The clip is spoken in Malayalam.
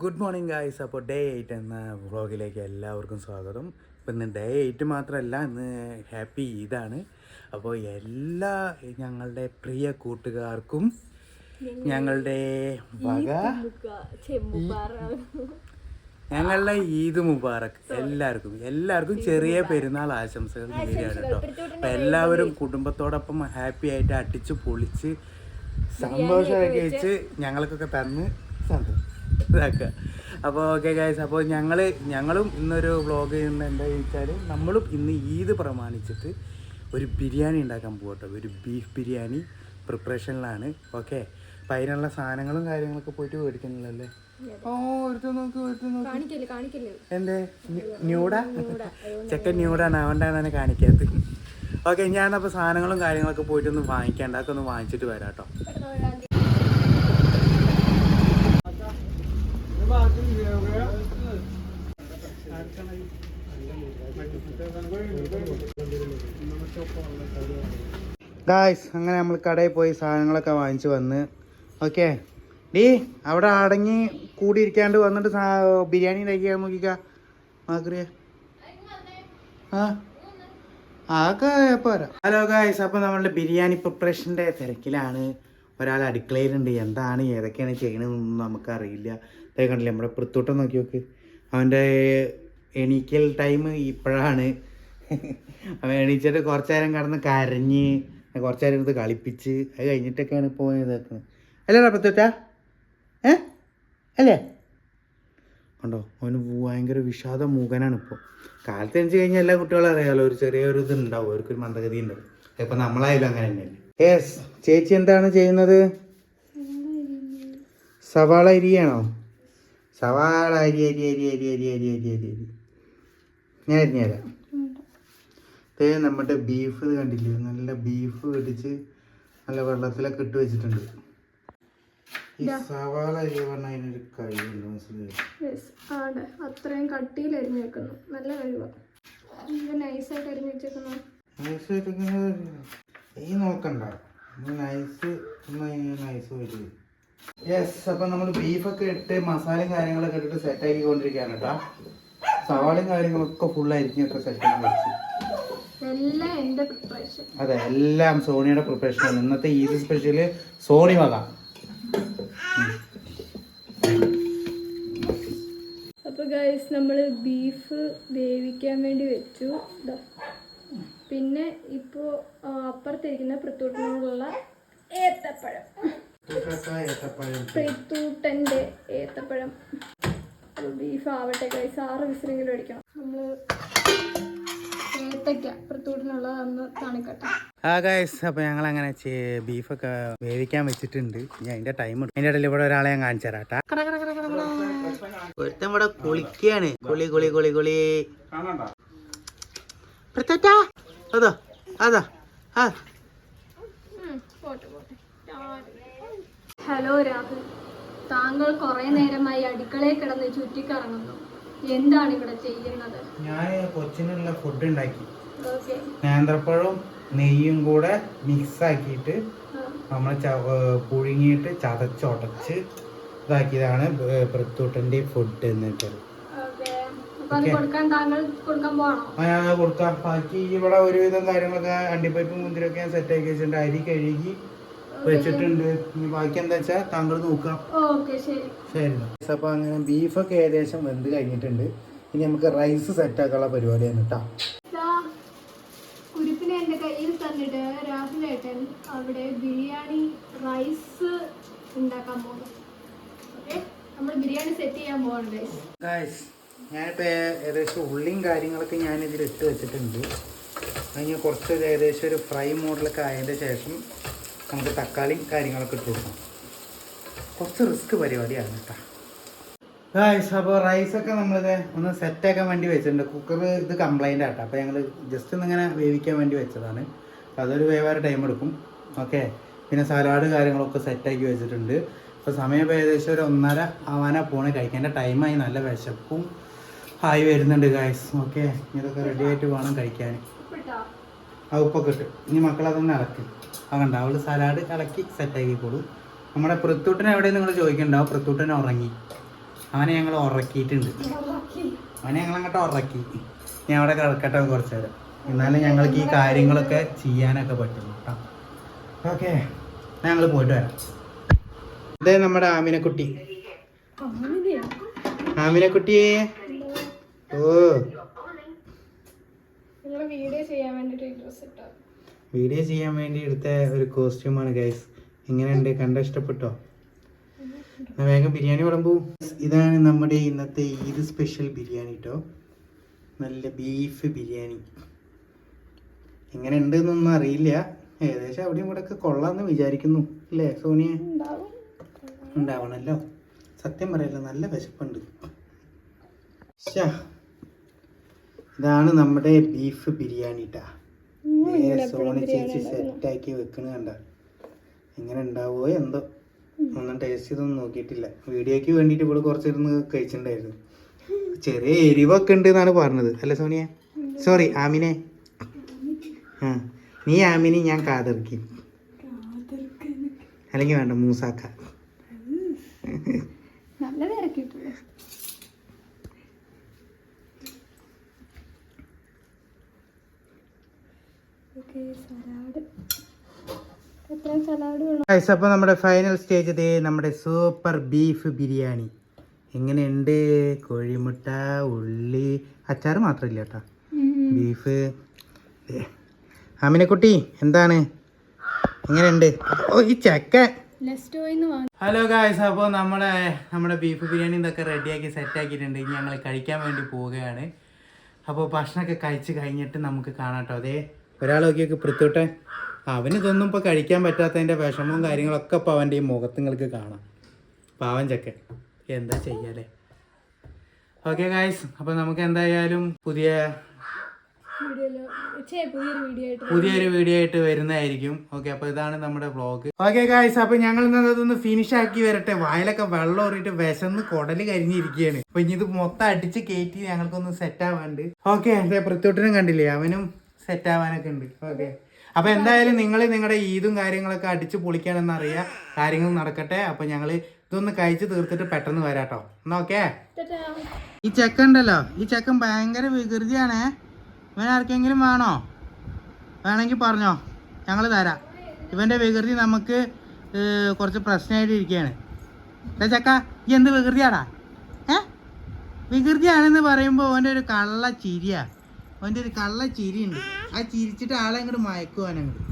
ഗുഡ് മോർണിംഗ് ഗായ്സ് അപ്പോൾ ഡേ എയ്റ്റ് എന്ന വ്ളോഗിലേക്ക് എല്ലാവർക്കും സ്വാഗതം. ഇപ്പം ഇന്ന് ഡേ എയ്റ്റ് മാത്രമല്ല ഇന്ന് ഹാപ്പി ഈദാണ്. അപ്പോൾ എല്ലാ ഞങ്ങളുടെ പ്രിയ കൂട്ടുകാർക്കും ഞങ്ങളുടെ വക ഞങ്ങളുടെ ഈദ് മുബാറക് എല്ലാവർക്കും എല്ലാവർക്കും ചെറിയ പെരുന്നാൾ ആശംസകൾ നേരെയാണ് കേട്ടോ അപ്പം എല്ലാവരും കുടുംബത്തോടൊപ്പം ഹാപ്പി ആയിട്ട് അടിച്ച് പൊളിച്ച് സന്തോഷമൊക്കെ വെച്ച് ഞങ്ങൾക്കൊക്കെ തന്ന് സന്തോഷം. ഇതാക്കുക അപ്പോൾ ഓക്കെ ഗായ്സ് അപ്പോൾ ഞങ്ങൾ ഞങ്ങളും ഇന്നൊരു വ്ളോഗ് ചെയ്യുന്ന എന്താ ചോദിച്ചാൽ നമ്മളും ഇന്ന് ഈദ് പ്രമാണിച്ചിട്ട് ഒരു ബിരിയാണി ഉണ്ടാക്കാൻ പോകട്ടോ ഒരു ബീഫ് ബിരിയാണി പ്രിപ്പറേഷനിലാണ് ഓക്കെ അപ്പം അതിനുള്ള സാധനങ്ങളും കാര്യങ്ങളൊക്കെ പോയിട്ട് മേടിക്കുന്നില്ലല്ലേ ഓ ഒരുത്തു നോക്ക് ഒരുത്തു നോക്ക്. എന്തേ? ന്യൂഡാ? ചെക്കൻ ന്യൂഡാണ്. അതുകൊണ്ടാണ് കാണിക്കാത്ത. കാണിക്കാത്തത് ഓക്കെ ഞാനപ്പോൾ സാധനങ്ങളും കാര്യങ്ങളൊക്കെ പോയിട്ടൊന്ന് വാങ്ങിക്കാണ്ട് അതൊക്കെ ഒന്ന് വാങ്ങിച്ചിട്ട് വരാം കേട്ടോ. ഗായ്സ് അങ്ങനെ നമ്മൾ കടയിൽ പോയി സാധനങ്ങളൊക്കെ വാങ്ങിച്ച് വന്ന്. ഓക്കെ ഡീ അവിടെ അടങ്ങി കൂടിയിരിക്കാണ്ട് വന്നിട്ട് ബിരിയാണി ഉണ്ടാക്കിയാൽ നോക്കിക്ക. ആ? അതൊക്കെ പോരാ ഹലോ ഗായ്സ് അപ്പോൾ നമ്മളുടെ ബിരിയാണി പ്രിപ്പറേഷന്റെ തിരക്കിലാണ്. ഒരാൾ അടുക്കളയിലുണ്ട്. എന്താണ് ഏതൊക്കെയാണ് ചെയ്യണതെന്നൊന്നും നമുക്കറിയില്ല. അതേ കണ്ടില്ലേ നമ്മുടെ പൃത്തൂട്ടം നോക്കി നോക്ക്. അവന്റെ എണീക്കൽ ടൈം ഇപ്പോഴാണ്. അവൻ എണീച്ചിട്ട് കുറച്ച് നേരം കടന്ന് കരഞ്ഞ് കുറച്ച് നേരം എടുത്ത് കളിപ്പിച്ച് അത് കഴിഞ്ഞിട്ടൊക്കെയാണ് ഇപ്പോൾ ഇതാക്കുന്നത് അല്ലേടാ പത്തൂറ്റ ഏ? അല്ലേ? കണ്ടോ അവന് ഭയങ്കര വിഷാദ മൂകനാണ് ഇപ്പോൾ കാലത്ത് എണിച്ച് കഴിഞ്ഞാൽ എല്ലാ കുട്ടികളും അറിയാമല്ലോ ഒരു ചെറിയൊരു ഇത് ഉണ്ടാവും അവർക്കൊരു മന്ദഗതി ഉണ്ടാവും ഇപ്പം നമ്മളായാലും അങ്ങനെ തന്നെയല്ലേ യെസ് ചേച്ചി എന്താണ് ചെയ്യുന്നത്? സവാള അരിയാണോ? സവാള അരി അരി അരി അരി അരി അരി അരി അരി അരി. ഞാൻ അരിഞ്ഞുതരാം. ദേ നമ്മുടെ ബീഫ് ഇത് കണ്ടില്ലേ? നല്ല ബീഫ് ഇടിച്ച് നല്ല വെള്ളത്തിലൊക്കെ ഇട്ട് വെച്ചിട്ടുണ്ട്. ഈ സവാള അരി പറഞ്ഞാൽ അതിനൊരു കഴിവുണ്ട് മനസ്സിലായി? അത്രയും കട്ടിയിൽ അരിഞ്ഞു വെക്കുന്നു. നല്ല കഴിവാ. ഇത് നൈസായിട്ട് അരിഞ്ഞു വെച്ചേക്കുന്നു. നൈസായിട്ട് ഇങ്ങനെ ഈ നോക്കണ്ട. നൈസ് നൈസ് വരും യെസ് അപ്പം നമ്മൾ ബീഫൊക്കെ ഇട്ട് മസാലയും കാര്യങ്ങളൊക്കെ ഇട്ടിട്ട് സെറ്റ് ആക്കിക്കൊണ്ടിരിക്കുകയാണ് കേട്ടോ. സവാളയും കാര്യങ്ങളൊക്കെ ഫുള്ളായിരിക്കും സെറ്റ് ആക്കി വെച്ച്. അതെ എല്ലാം സോണിയുടെ പ്രിപ്പറേഷനാണ് ഇന്നത്തെ ഈദ് സ്പെഷ്യൽ സോണി വക. അപ്പോൾ ഗൈസ് നമ്മൾ ബീഫ് വേവിക്കാൻ വേണ്ടി വെച്ചു. ദാ. പിന്നെ ഇപ്പോൾ അപ്പുറത്തിരിക്കുന്ന പൃത്തൂട്ടിനോടുള്ള ഏത്തപ്പഴം. പൃത്തൂട്ടന്റെ ഏത്തപ്പഴം. ബീഫ് ആവട്ടെ ഗൈസ് ആറ് വിസിലെങ്കിലും അടിക്കണം. നമ്മൾ തണിക്കട്ടെ. ആ ഗൈസ് അപ്പോൾ ഞങ്ങൾ അങ്ങനെ ബീഫൊക്കെ വേവിക്കാൻ വെച്ചിട്ടുണ്ട്. ഇനി അതിന്റെ ടൈം അതിന്റെ ഇടയിൽ ഇവിടെ ഒരാളെ ഞാൻ കാണിച്ചു തരാട്ടാ ഒരുത്തൻ ഇവിടെ കുളിക്കാണ്. കുളി കുളി കുളി കുളി. അതോ അതാ ആ. ഹലോ രാഹുൽ. താങ്കൾ കുറെ നേരമായി അടുക്കളയിൽ കിടന്ന് ചുറ്റിക്കറങ്ങുന്നു. എന്താണ് ഇവിടെ ചെയ്യുന്നത്? ഞാൻ കൊച്ചിനുള്ള ഫുഡ് ഉണ്ടാക്കി. നേന്ത്രപ്പഴവും നെയ്യും കൂടെ മിക്സ് ആക്കിയിട്ട് നമ്മൾ പുഴുങ്ങിയിട്ട് ചതച്ചുടച്ച് ഇതാക്കിയതാണ് പ്രത്യൂട്ടന്റെ ഫുഡ് എന്നിട്ട് അപ്പൊ ഞാൻ കൊടുക്കാം. ബാക്കി ഇവിടെ ഒരുവിധം കാര്യങ്ങളൊക്കെ അണ്ടിപ്പരിപ്പും മുന്തിരൊക്കെ ഞാൻ സെറ്റ് ആക്കി വെച്ചിട്ടുണ്ട്. അരി കഴുകി വെച്ചിട്ടുണ്ട്. ഇനി ബാക്കി എന്താ വെച്ചാൽ താങ്കൾ നോക്കാം. ശരി. അപ്പോൾ അങ്ങനെ ബീഫൊക്കെ ഏകദേശം വെന്ത് കഴിഞ്ഞിട്ടുണ്ട്. ഇനി നമുക്ക് റൈസ് സെറ്റ് ആക്കാനുള്ള പരിപാടിയാണ് കേട്ടോ രാഹുലേട്ടൻ അവിടെ ബിരിയാണി റൈസ് ഉണ്ടാക്കാൻ പോകുന്നു. ഓക്കെ? നമ്മൾ ബിരിയാണി സെറ്റ് ചെയ്യാൻ ഗായ്സ് ഞാനിപ്പോൾ ഏകദേശം ഉള്ളിയും കാര്യങ്ങളൊക്കെ ഞാൻ ഇതിൽ ഇട്ട് വെച്ചിട്ടുണ്ട്. അതിന് കുറച്ച് ഏകദേശം ഒരു ഫ്രൈ മോഡലൊക്കെ ആയതിന്റെ ശേഷം നമുക്ക് തക്കാളിയും കാര്യങ്ങളൊക്കെ ഇട്ട് കൊടുക്കാം. കുറച്ച് റിസ്ക് പരിപാടിയാണ് കേട്ടോ. ഗായ്സ് അപ്പോൾ റൈസൊക്കെ നമ്മളിത് ഒന്ന് സെറ്റാക്കാൻ വേണ്ടി വെച്ചിട്ടുണ്ട്. കുക്കർ ഇത് കംപ്ലൈന്റ് ആട്ടോ. അപ്പോൾ ഞങ്ങൾ ജസ്റ്റ് ഒന്ന് ഇങ്ങനെ വേവിക്കാൻ വേണ്ടി വെച്ചതാണ്. അതൊരു വേവാറ് ടൈം എടുക്കും. ഓക്കെ പിന്നെ സലാഡ് കാര്യങ്ങളൊക്കെ സെറ്റാക്കി വെച്ചിട്ടുണ്ട്. അപ്പോൾ സമയം ഏകദേശം ഒരു ഒന്നര ആവാനാ പോണേ. കഴിക്കേണ്ട ടൈമായി നല്ല വിശപ്പും ആയി വരുന്നുണ്ട് ഗായ്സ് ഓക്കെ ഇതൊക്കെ റെഡി ആയിട്ട് വേണം കഴിക്കാൻ. ആ ഉപ്പൊക്കെ ഇട്ട്. ഇനി മക്കളതൊന്ന് ഇളക്കി. അതുകൊണ്ട് അവൾ സലാഡ് ഇളക്കി സെറ്റാക്കിക്കോളൂ നമ്മുടെ പൃത്തൂട്ടൻ എവിടെ നിങ്ങൾ ചോദിക്കണ്ടാവും പൃത്തൂട്ടൻ ഉറങ്ങി. അവനെ ഞങ്ങൾ ഉറക്കിയിട്ടുണ്ട്. അവനെ ഞങ്ങളങ്ങോട്ട് ഉറക്കി. ഞാൻ അവിടെ കിടക്കട്ടെ കുറച്ച് നേരം. എന്നാലും ഞങ്ങൾക്ക് ഈ കാര്യങ്ങളൊക്കെ ചെയ്യാനൊക്കെ പറ്റുള്ളൂ കേട്ടോ ഓക്കെ. ഞങ്ങൾ പോയിട്ട് വരാം. ഇതേ നമ്മുടെ ആമിനക്കുട്ടി. ആമിനക്കുട്ടി. ഓ. വീഡിയോ ചെയ്യാൻ വേണ്ടി എടുത്ത ഒരു കോസ്റ്റ്യൂമാണ് ഗൈസ് എങ്ങനെയുണ്ട്? കണ്ട ഇഷ്ടപ്പെട്ടോ? വേഗം ബിരിയാണി വിളമ്പൂ. ഇതാണ് നമ്മുടെ ഇന്നത്തെ ഈദ് സ്പെഷ്യൽ ബിരിയാണി കേട്ടോ നല്ല ബീഫ് ബിരിയാണി. എങ്ങനെ ഉണ്ടെന്നൊന്നും അറിയില്ല. ഏകദേശം അവിടെ ഇവിടെ ഒക്കെ കൊള്ളാന്ന് വിചാരിക്കുന്നു. അല്ലേ സോനിയ? ഉണ്ടാവണല്ലോ. സത്യം പറയല്ലോ നല്ല വിശപ്പുണ്ട്. ഇതാണ് നമ്മുടെ ബീഫ് ബിരിയാണി ട്ടാ. സോണി ചേച്ചി സെറ്റാക്കി വെക്കണ കണ്ട. എങ്ങനെ ഉണ്ടാവോ എന്തോ. ഒന്നും ടേസ്റ്റ് ചെയ്തൊന്നും നോക്കിയിട്ടില്ല. വീഡിയോക്ക് വേണ്ടിയിട്ട് ഇവിടെ കുറച്ചിരുന്ന് കഴിച്ചിട്ടുണ്ടായിരുന്നു. ചെറിയ എരിവൊക്കെ ഉണ്ട് എന്നാണ് പറഞ്ഞത്. അല്ല സോണിയ? സോറി ആമിനെ. നീ ആമിനി ഞാൻ കാതിർക്കി. അല്ലെങ്കിൽ വേണ്ട മൂസാക്ക. നല്ല അപ്പോൾ നമ്മുടെ ഫൈനൽ സ്റ്റേജ് ഇതേ നമ്മുടെ സൂപ്പർ ബീഫ് ബിരിയാണി. എങ്ങനെയുണ്ട്? കോഴിമുട്ട ഉള്ളി അച്ചാർ മാത്രമില്ല കേട്ടോ. ബീഫ് ദേ. ആമിനക്കുട്ടി എന്താണ്? എങ്ങനെയുണ്ട്? ഓ ഈ ചക്ക. ഹലോ ഗായ്സ് അപ്പോൾ നമ്മളെ നമ്മുടെ ബീഫ് ബിരിയാണി ഇതൊക്കെ റെഡിയാക്കി സെറ്റാക്കിയിട്ടുണ്ട് ഇനി ഞങ്ങൾ കഴിക്കാൻ വേണ്ടി പോവുകയാണ്. അപ്പോൾ ഭക്ഷണമൊക്കെ കഴിച്ച് കഴിഞ്ഞിട്ട് നമുക്ക് കാണാം കേട്ടോ. അതേ ഒരാൾ നോക്കിയൊക്കെ പൃത്തോട്ടെ അവന് ഇതൊന്നും ഇപ്പോൾ കഴിക്കാൻ പറ്റാത്തതിന്റെ വിഷമവും കാര്യങ്ങളൊക്കെ ഇപ്പോൾ അവന്റെ ഈ മുഖത്ത് നിങ്ങൾക്ക് കാണാം. പാവൻ ചക്കൻ എന്താ ചെയ്യാലേ ഓക്കെ ഗായ്സ് അപ്പോൾ നമുക്ക് എന്തായാലും പുതിയ പുതിയൊരു വീഡിയോ ആയിട്ട് പുതിയൊരു വീഡിയോ ആയിട്ട് വരുന്നതായിരിക്കും. ഓക്കെ അപ്പൊ ഇതാണ് നമ്മുടെ വ്ളോഗ് ഓക്കെ ഗായ്സ് അപ്പൊ ഞങ്ങൾ ഇന്നതൊന്ന് ഫിനിഷ് ആക്കി വരട്ടെ. വായിലൊക്കെ വെള്ളം ഓറിയിട്ട് വിശന്ന് കുടൽ കരിഞ്ഞിരിക്കുകയാണ്. അപ്പൊ ഇനി ഇത് മൊത്തം അടിച്ച് കയറ്റി ഞങ്ങൾക്കൊന്ന് സെറ്റ് ആവാണ്ട്. ഓക്കെ എന്റെ പൃഥ്വിട്ടിനും കണ്ടില്ലേ? അവനും സെറ്റ് ആവാനൊക്കെ ഉണ്ട്. ഓക്കെ അപ്പൊ എന്തായാലും നിങ്ങൾ നിങ്ങളുടെ ഈദും കാര്യങ്ങളൊക്കെ അടിച്ച് പൊളിക്കാണെന്ന് അറിയാ കാര്യങ്ങൾ നടക്കട്ടെ. അപ്പൊ ഞങ്ങൾ ഇതൊന്ന് കഴിച്ച് തീർത്തിട്ട് പെട്ടെന്ന് വരാട്ടോ. എന്നാ ഓക്കെ ടാറ്റാ. ഈ ചെക്കൻ ഉണ്ടല്ലോ. ഈ ചെക്കൻ ഭയങ്കര വികൃതിയാണേ. ഇവൻ ആർക്കെങ്കിലും വേണോ? വേണമെങ്കിൽ പറഞ്ഞോ. ഞങ്ങൾ തരാം. ഇവന്റെ വികൃതി നമുക്ക് കുറച്ച് പ്രശ്നമായിട്ട് ഇരിക്കുകയാണ്. എന്താ ചക്ക ഈ എന്ത് വികൃതിയാടാ? ഏ? വികൃതിയാണെന്ന് പറയുമ്പോൾ അവന്റെ ഒരു കള്ള ചിരിയാണ് അവന്റെ ഒരു കള്ള ചിരിയുണ്ട് ആ ചിരിച്ചിട്ട് ആളെ അങ്ങോട്ട് മയക്കുവാനങ്ങോട്ട്